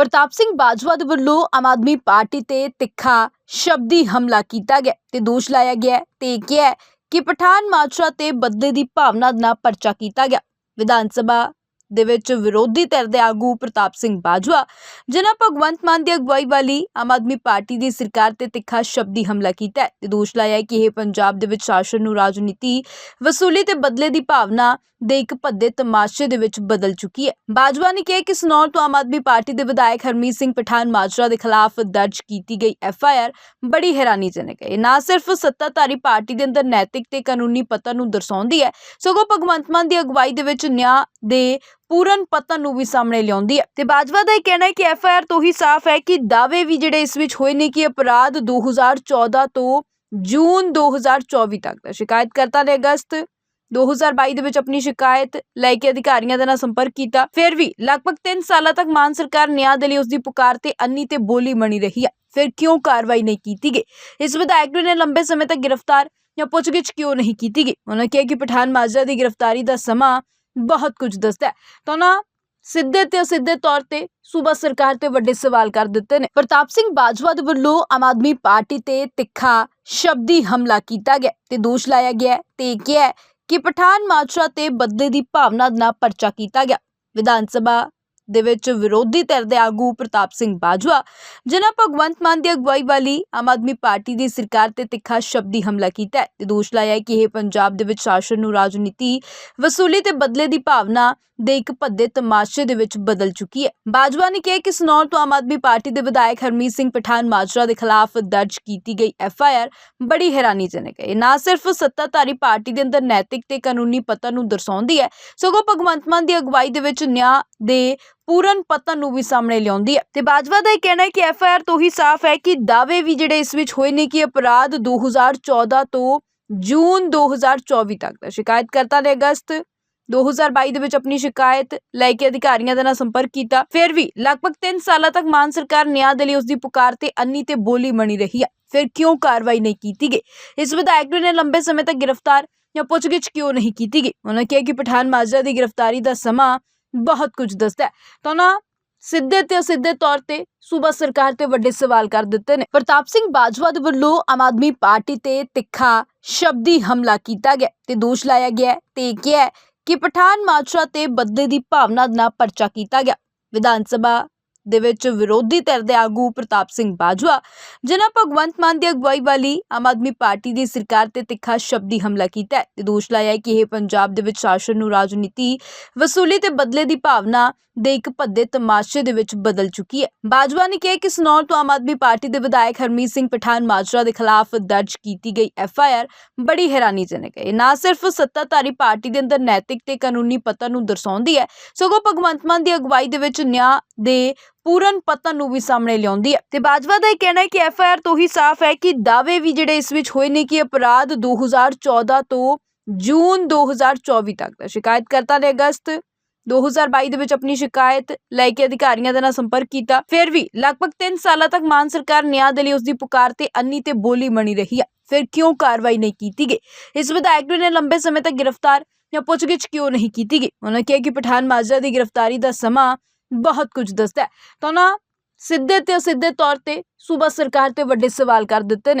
ਪ੍ਰਤਾਪ ਸਿੰਘ ਬਾਜਵਾ ਦੇ ਵੱਲੋਂ ਆਮ ਆਦਮੀ ਪਾਰਟੀ ਤੇ ਤਿੱਖਾ ਸ਼ਬਦੀ ਹਮਲਾ ਕੀਤਾ ਗਿਆ ਤੇ ਦੋਸ਼ ਲਾਇਆ ਗਿਆ ਤੇ ਕਿਹਾ ਕਿ ਪਠਾਨ ਮਾਜਰਾ ਤੇ ਬਦਲੇ ਦੀ ਭਾਵਨਾ ਨਾਲ ਪਰਚਾ ਕੀਤਾ ਗਿਆ। ਵਿਧਾਨ ਸਭਾ ਦੇ ਵਿੱਚ ਵਿਰੋਧੀ ਧਿਰ ਦੇ ਆਗੂ ਪ੍ਰਤਾਪ ਸਿੰਘ ਬਾਜਵਾ, ਜਿਨ੍ਹਾਂ ਭਗਵੰਤ ਮਾਨ ਦੀ ਅਗਵਾਈ ਵਾਲੀ ਆਮ ਆਦਮੀ ਪਾਰਟੀ ਦੀ ਸਰਕਾਰ ਤੇ ਤਿੱਖਾ ਸ਼ਬਦੀ ਹਮਲਾ ਕੀਤਾ ਤੇ ਦੋਸ਼ ਲਾਇਆ ਕਿ ਇਹ ਪੰਜਾਬ ਦੇ ਵਿੱਚ ਸ਼ਾਸਨ ਨੂੰ ਰਾਜਨੀਤੀ ਵਸੂਲੀ ਤੇ ਬਦਲੇ ਦੀ ਭਾਵਨਾ ਦੇ ਇੱਕ ਭੱਦੇ ਤਮਾਸ਼ੇ ਦੇ ਵਿੱਚ ਬਦਲ ਚੁੱਕੀ ਹੈ। ਬਾਜਵਾ ਨੇ ਕਿਹਾ ਕਿ ਸਨੌਰ ਤੋਂ ਆਮ ਆਦਮੀ ਪਾਰਟੀ ਦੇ ਵਿਧਾਇਕ ਹਰਮੀਤ ਸਿੰਘ ਪਠਾਨ ਮਾਜਰਾ ਦੇ ਖਿਲਾਫ ਦਰਜ ਕੀਤੀ ਗਈ ਐਫ ਆਈ ਆਰ ਬੜੀ ਹੈਰਾਨੀਜਨਕ ਹੈ। ਨਾ ਸਿਰਫ ਸੱਤਾਧਾਰੀ ਪਾਰਟੀ ਦੇ ਅੰਦਰ ਨੈਤਿਕ ਤੇ ਕਾਨੂੰਨੀ ਪਤਨ ਨੂੰ ਦਰਸਾਉਂਦੀ ਹੈ, ਸਗੋਂ ਭਗਵੰਤ ਮਾਨ ਦੀ ਅਗਵਾਈ ਦੇ ਵਿੱਚ ਨਿਆਂ ਦੇ ਪੂਰਨ ਪਤਨ ਨੂੰ ਵੀ ਸਾਹਮਣੇ ਲਿਆਉਂਦੀ ਹੈ। ਤੇ ਬਾਜਵਾ ਦਾ ਇਹ ਕਹਿਣਾ ਹੈ ਕਿ ਐਫ ਆਈ ਆਰ ਤੋਂ ਹੀ ਸਾਫ਼ ਹੈ ਕਿ ਦਾਅਵੇ ਵੀ ਜਿਹੜੇ ਇਸ ਵਿੱਚ ਹੋਏ ਨੇ ਕਿ ਅਪਰਾਧ 2014 ਤੋਂ ਜੂਨ 2024 ਤੱਕ ਦਾ। ਸ਼ਿਕਾਇਤਕਰਤਾ ਨੇ ਅਗਸਤ 2022 ਦੇ ਵਿੱਚ ਆਪਣੀ ਸ਼ਿਕਾਇਤ ਲੈ ਕੇ ਅਧਿਕਾਰੀਆਂ ਦੇ ਨਾਲ ਸੰਪਰਕ ਕੀਤਾ। ਫਿਰ ਵੀ ਲਗਭਗ 3 ਸਾਲਾਂ ਤੱਕ ਮਾਨ ਸਰਕਾਰ ਨਿਆਂ ਦੇ ਲਈ ਉਸ ਦੀ ਪੁਕਾਰ ਤੇ ਅੰਨੀ ਤੇ ਬੋਲੀ ਬਣੀ ਰਹੀ ਹੈ। ਫਿਰ ਕਿਉਂ ਕਾਰਵਾਈ ਨਹੀਂ ਕੀਤੀ ਗਈ? ਇਸ ਵਿਧਾਇਕ ਨੇ ਲੰਬੇ ਸਮੇਂ ਤੱਕ ਗ੍ਰਿਫਤਾਰ ਜਾਂ ਪੁੱਛਗਿੱਛ ਕਿਉਂ ਨਹੀਂ ਕੀਤੀ ਗਈ? ਉਹਨਾਂ ਕਿਹਾ ਕਿ ਪਠਾਨ ਮਾਜਰਾ ਦੀ ਗ੍ਰਿਫਤਾਰੀ ਦਾ ਸਮਾਂ ਬਹੁਤ ਕੁਝ ਦੱਸਦਾ ਹੈ। ਤਾਂ ਨਾ ਸਿੱਧੇ ਤੇ ਅਸਿੱਧੇ ਤੌਰ ਤੇ ਸੂਬਾ ਸਰਕਾਰ ਤੇ ਵੱਡੇ ਸਵਾਲ ਕਰ ਦਿੱਤੇ ਨੇ। ਪ੍ਰਤਾਪ ਸਿੰਘ ਬਾਜਵਾ ਦੇ ਵੱਲੋਂ ਆਮ ਆਦਮੀ ਪਾਰਟੀ ਤੇ ਤਿੱਖਾ ਸ਼ਬਦੀ ਹਮਲਾ ਕੀਤਾ ਗਿਆ ਤੇ ਦੋਸ਼ ਲਾਇਆ ਗਿਆ ਤੇ ਕਿਹਾ ਕਿ ਪਠਾਨ ਮਾਜਰਾ ਤੇ ਬਦਲੇ ਦੀ ਭਾਵਨਾ ਨਾਲ ਪਰਚਾ ਕੀਤਾ ਗਿਆ। ਵਿਧਾਨ ਸਭਾ ਦੇ ਵਿੱਚ ਵਿਰੋਧੀ ਧਿਰ ਦੇ ਆਗੂ ਪ੍ਰਤਾਪ ਸਿੰਘ ਬਾਜਵਾ, ਜਿਨ੍ਹਾਂ ਭਗਵੰਤ ਮਾਨ ਦੀ ਅਗਵਾਈ ਵਾਲੀ ਆਮ ਆਦਮੀ ਪਾਰਟੀ ਦੀ ਸਰਕਾਰ ਤੇ ਤਿੱਖਾ ਸ਼ਬਦੀ ਹਮਲਾ ਕੀਤਾ ਤੇ ਦੋਸ਼ ਲਾਇਆ ਕਿ ਇਹ ਪੰਜਾਬ ਦੇ ਵਿੱਚ ਸ਼ਾਸਨ ਨੂੰ ਰਾਜਨੀਤੀ ਵਸੂਲੀ ਤੇ ਬਦਲੇ ਦੀ ਭਾਵਨਾ ਦੇ ਇੱਕ ਭੱਦੇ ਤਮਾਸ਼ੇ ਦੇ ਵਿੱਚ ਬਦਲ ਚੁੱਕੀ ਹੈ। ਬਾਜਵਾ ਨੇ ਕਿਹਾ ਕਿ ਸਨੌਰ ਤੋਂ ਆਮ ਆਦਮੀ ਪਾਰਟੀ ਦੇ ਵਿਧਾਇਕ ਹਰਮੀਤ ਸਿੰਘ ਪਠਾਨ ਮਾਜਰਾ ਦੇ ਖਿਲਾਫ ਦਰਜ ਕੀਤੀ ਗਈ ਐਫ ਆਈ ਆਰ ਬੜੀ ਹੈਰਾਨੀਜਨਕ ਹੈ। ਨਾ ਸਿਰਫ ਸੱਤਾਧਾਰੀ ਪਾਰਟੀ ਦੇ ਅੰਦਰ ਨੈਤਿਕ ਤੇ ਕਾਨੂੰਨੀ ਪਤਨ ਨੂੰ ਦਰਸਾਉਂਦੀ ਹੈ, ਸਗੋਂ ਭਗਵੰਤ ਮਾਨ ਦੀ ਅਗਵਾਈ ਦੇ ਵਿੱਚ ਨਿਆਂ ਦੇ ਪੂਰਨ ਪਤਨ ਨੂੰ ਵੀ ਸਾਹਮਣੇ ਲਿਆਉਂਦੀ ਹੈ। ਤੇ ਬਾਜਵਾ ਦਾ ਇਹ ਕਹਿਣਾ ਹੈ ਕਿ ਐਫ ਆਈ ਆਰ ਤੋਂ ਹੀ ਸਾਫ਼ ਹੈ ਕਿ ਦਾਅਵੇ ਵੀ ਜਿਹੜੇ ਇਸ ਵਿੱਚ ਹੋਏ ਨੇ ਕਿ ਅਪਰਾਧ 2014 ਤੋਂ ਜੂਨ 2024 ਤੱਕ ਦਾ, ਸ਼ਿਕਾਇਤਕਰਤਾ ਨੇ ਅਗਸਤ 2022 ਦੇ ਵਿੱਚ ਆਪਣੀ ਸ਼ਿਕਾਇਤ ਲੈ ਕੇ ਅਧਿਕਾਰੀਆਂ ਦੇ ਨਾਲ ਸੰਪਰਕ ਕੀਤਾ। ਫਿਰ ਵੀ ਲਗਭਗ 3 ਸਾਲਾਂ ਤੱਕ ਮਾਨ ਸਰਕਾਰ ਨਿਆਂ ਦੇ ਲਈ ਉਸ ਦੀ ਪੁਕਾਰ ਤੇ ਅੰਨੀ ਤੇ ਬੋਲੀ ਮਣੀ ਰਹੀ ਹੈ ਫਿਰ ਕਿਉਂ ਕਾਰਵਾਈ ਨਹੀਂ ਕੀਤੀ ਗਈ? ਇਸ ਵਿਧਾਇਕ ਨੇ ਲੰਬੇ ਸਮੇਂ ਤੱਕ ਗ੍ਰਿਫਤਾਰ ਜਾਂ ਪੁੱਛਗਿੱਛ ਕਿਉਂ ਨਹੀਂ ਕੀਤੀ ਗਈ? ਉਹਨਾਂ ਕਿਹਾ ਕਿ ਪਠਾਨ ਮਾਜਰਾ ਦੀ ਗ੍ਰਿਫਤਾਰੀ ਦਾ ਸਮਾਂ ਬਹੁਤ ਕੁਝ ਦੱਸਦਾ ਹੈ। ਤਾਂ ਨਾ ਸਿੱਧੇ ਤੇ ਅਸਿੱਧੇ ਤੌਰ ਤੇ ਸੂਬਾ ਸਰਕਾਰ ਤੇ ਵੱਡੇ ਸਵਾਲ ਕਰ ਦਿੱਤੇ ਨੇ। ਪ੍ਰਤਾਪ ਸਿੰਘ ਬਾਜਵਾ ਦੇ ਵੱਲੋਂ ਆਮ ਆਦਮੀ ਪਾਰਟੀ ਤੇ ਤਿੱਖਾ ਸ਼ਬਦੀ ਹਮਲਾ ਕੀਤਾ ਗਿਆ ਤੇ ਦੋਸ਼ ਲਾਇਆ ਗਿਆ ਤੇ ਕਿਹਾ ਕਿ ਪਠਾਨ ਮਾਜਰਾ ਤੇ ਬਦਲੇ ਦੀ ਭਾਵਨਾ ਨਾਲ ਪਰਚਾ ਕੀਤਾ ਗਿਆ। ਵਿਧਾਨ ਸਭਾ ਦੇ ਵਿੱਚ ਵਿਰੋਧੀ ਧਿਰ ਦੇ ਆਗੂ ਪ੍ਰਤਾਪ ਸਿੰਘ ਬਾਜਵਾ, ਜਿਨ੍ਹਾਂ ਭਗਵੰਤ ਮਾਨ ਦੀ ਅਗਵਾਈ ਵਾਲੀ ਆਮ ਆਦਮੀ ਪਾਰਟੀ ਦੀ ਸਰਕਾਰ ਤੇ ਤਿੱਖਾ ਸ਼ਬਦੀ ਹਮਲਾ ਕੀਤਾ ਹੈ। ਤੇ ਦੋਸ਼ ਲਾਇਆ ਹੈ ਕਿ ਇਹ ਪੰਜਾਬ ਦੇ ਵਿੱਚ ਸ਼ਾਸਨ ਨੂੰ ਰਾਜਨੀਤੀ ਵਸੂਲੀ ਤੇ ਬਦਲੇ ਦੀ ਭਾਵਨਾ ਦੇ ਇੱਕ ਭੱਦੇ ਤਮਾਸ਼ੇ ਦੇ ਵਿੱਚ ਬਦਲ ਚੁੱਕੀ ਹੈ। ਬਾਜਵਾ ਨੇ ਕਿਹਾ ਕਿ ਸਨੌਰ ਤੋਂ ਆਮ ਆਦਮੀ ਪਾਰਟੀ ਦੇ ਵਿਧਾਇਕ ਹਰਮੀਤ ਸਿੰਘ ਪਠਾਨ ਮਾਜਰਾ ਦੇ ਖਿਲਾਫ ਦਰਜ ਕੀਤੀ ਗਈ ਐਫ ਆਈ ਆਰ ਬੜੀ ਹੈਰਾਨੀਜਨਕ ਹੈ। ਨਾ ਸਿਰਫ ਸੱਤਾਧਾਰੀ ਪਾਰਟੀ ਦੇ ਅੰਦਰ ਨੈਤਿਕ ਤੇ ਕਾਨੂੰਨੀ ਪਤਨ ਨੂੰ ਦਰਸਾਉਂਦੀ ਹੈ, ਸਗੋਂ ਭਗਵੰਤ ਮਾਨ ਦੀ ਅਗਵਾਈ ਦੇ ਵਿੱਚ ਨਿਆਂ ਦੇ ਪੂਰਨ ਪਤਨ ਨੂੰ ਵੀ ਸਾਹਮਣੇ ਲਿਆਉਂਦੀ ਹੈ। ਤੇ ਬਾਜਵਾ ਦਾ ਇਹ ਕਹਿਣਾ ਹੈ ਕਿ ਐਫ ਆਈ ਆਰ ਤੋਂ ਹੀ ਸਾਫ਼ ਹੈ ਕਿ ਦਾਅਵੇ ਵੀ ਜਿਹੜੇ ਇਸ ਵਿੱਚ ਹੋਏ ਨੇ ਕਿ ਅਪਰਾਧ 2014 ਤੋਂ ਜੂਨ 2024 ਤੱਕ ਦਾ। ਸ਼ਿਕਾਇਤਕਰਤਾ ਨੇ ਅਗਸਤ 2022 ਦੇ ਵਿੱਚ ਆਪਣੀ ਸ਼ਿਕਾਇਤ ਲੈ ਕੇ ਅਧਿਕਾਰੀਆਂ ਦੇ ਨਾਲ ਸੰਪਰਕ ਕੀਤਾ। ਫਿਰ ਵੀ ਲਗਭਗ 3 ਸਾਲਾਂ ਤੱਕ ਮਾਨ ਸਰਕਾਰ ਨਿਆਂ ਦੇ ਲਈ ਉਸ ਦੀ ਪੁਕਾਰ ਤੇ ਅੰਨੀ ਤੇ ਬੋਲੀ ਬਣੀ ਰਹੀ ਹੈ। ਫਿਰ ਕਿਉਂ ਕਾਰਵਾਈ ਨਹੀਂ ਕੀਤੀ ਗਈ? ਇਸ ਵਿਧਾਇਕ ਨੇ ਲੰਬੇ ਸਮੇਂ ਤੱਕ ਗ੍ਰਿਫਤਾਰ ਜਾਂ ਪੁੱਛਗਿੱਛ ਕਿਉਂ ਨਹੀਂ ਕੀਤੀ ਗਈ? ਉਹਨਾਂ ਕਿਹਾ ਕਿ ਪਠਾਨ ਮਾਜਰਾ ਦੀ ਗ੍ਰਿਫਤਾਰੀ ਦਾ ਸਮਾਂ ਬਹੁਤ ਕੁਝ ਦੱਸਦਾ ਤਾਂ ਨਾ ਸਿੱਧੇ ਤੇ ਅਸਿੱਧੇ ਤੌਰ ਤੇ ਸੂਬਾ ਸਰਕਾਰ ਤੇ ਵੱਡੇ ਸਵਾਲ ਕਰ ਦਿੱਤੇ ਨੇ।